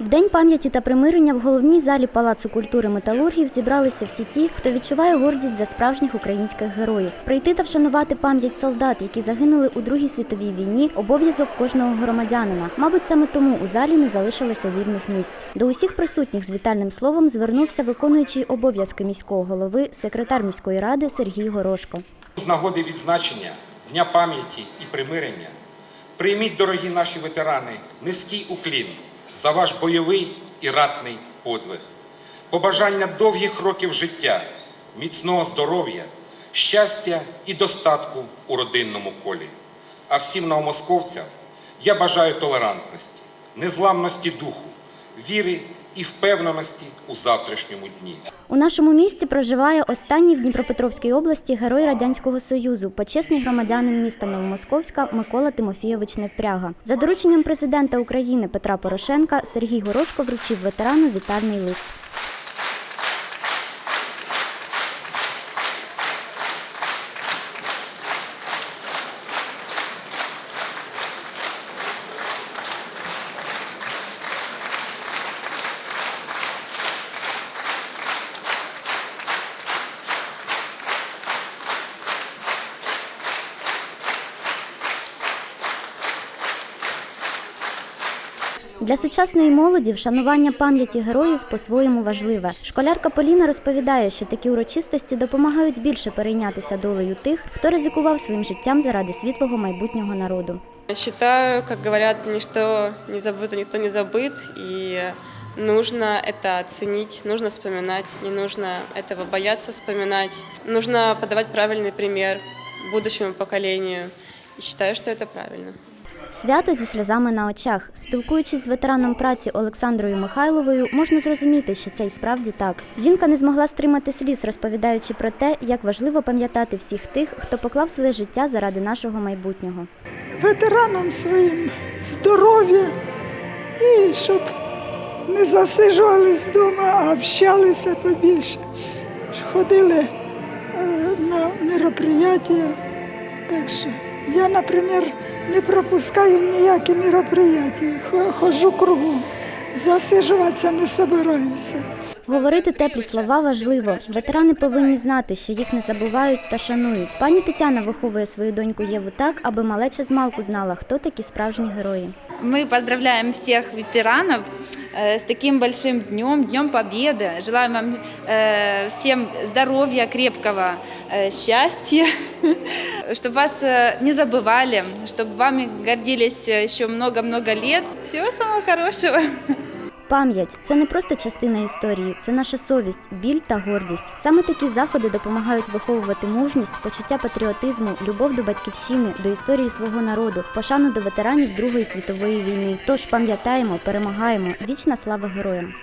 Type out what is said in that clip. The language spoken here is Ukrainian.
В день пам'яті та примирення в головній залі Палацу культури металургів зібралися всі ті, хто відчуває гордість за справжніх українських героїв. Прийти та вшанувати пам'ять солдат, які загинули у Другій світовій війні, обов'язок кожного громадянина. Мабуть, саме тому у залі не залишилося вільних місць. До усіх присутніх з вітальним словом звернувся виконуючий обов'язки міського голови, секретар міської ради Сергій Горошко. З нагоди відзначення Дня пам'яті і примирення прийміть, дорогі наші ветерани, низький уклін за ваш бойовий і ратний подвиг, побажання довгих років життя, міцного здоров'я, щастя і достатку у родинному колі. А всім новомосковцям я бажаю толерантності, незламності духу, віри і впевненості у завтрашньому дні. У нашому місті проживає останній в Дніпропетровській області герой радянського союзу, почесний громадянин міста Новомосковська Микола Тимофійович Невпряга. За дорученням президента України Петра Порошенка Сергій Горошко вручив ветерану вітальний лист. Для сучасної молоді вшанування пам'яті героїв по-своєму важливе. Школярка Поліна розповідає, що такі урочистості допомагають більше перейнятися долею тих, хто ризикував своїм життям заради світлого майбутнього народу. Считаю, как говорят, ничто не забыто, никто не забыт, и нужно это оценить, нужно вспоминать, не нужно этого бояться вспоминать. Нужно подавать правильный пример будущему поколению, и считаю, что это правильно. Свято зі сльозами на очах. Спілкуючись з ветераном праці Олександрою Михайловою, можна зрозуміти, що це й справді так. Жінка не змогла стримати сліз, розповідаючи про те, як важливо пам'ятати всіх тих, хто поклав своє життя заради нашого майбутнього. ветеранам своїм здоров'я і щоб не засиджувались вдома, а общалися побільше. Ходили е, на мероприятия. Так що я, наприклад, не пропускаю ніякі мероприятия, Хо- ходжу кругом. Засиджуватися не собираюся. Говорити теплі слова важливо. Ветерани повинні знати, що їх не забувають та шанують. Пані Тетяна виховує свою доньку Єву так, аби малеча з малку знала, хто такі справжні герої. Мы поздравляем всех ветеранов э, с таким большим днем, Днем Победы. Желаем вам э, всем здоровья, крепкого э, счастья, чтобы вас э, не забывали, чтобы вами гордились э, еще много-много лет. Всего самого хорошего. Пам'ять це не просто частина історії, це наша совість, біль та гордість. Саме такі заходи допомагають виховувати мужність, почуття патріотизму, любов до батьківщини, до історії свого народу, пошану до ветеранів Другої світової війни. Тож пам'ятаємо, перемагаємо. Вічна слава героям.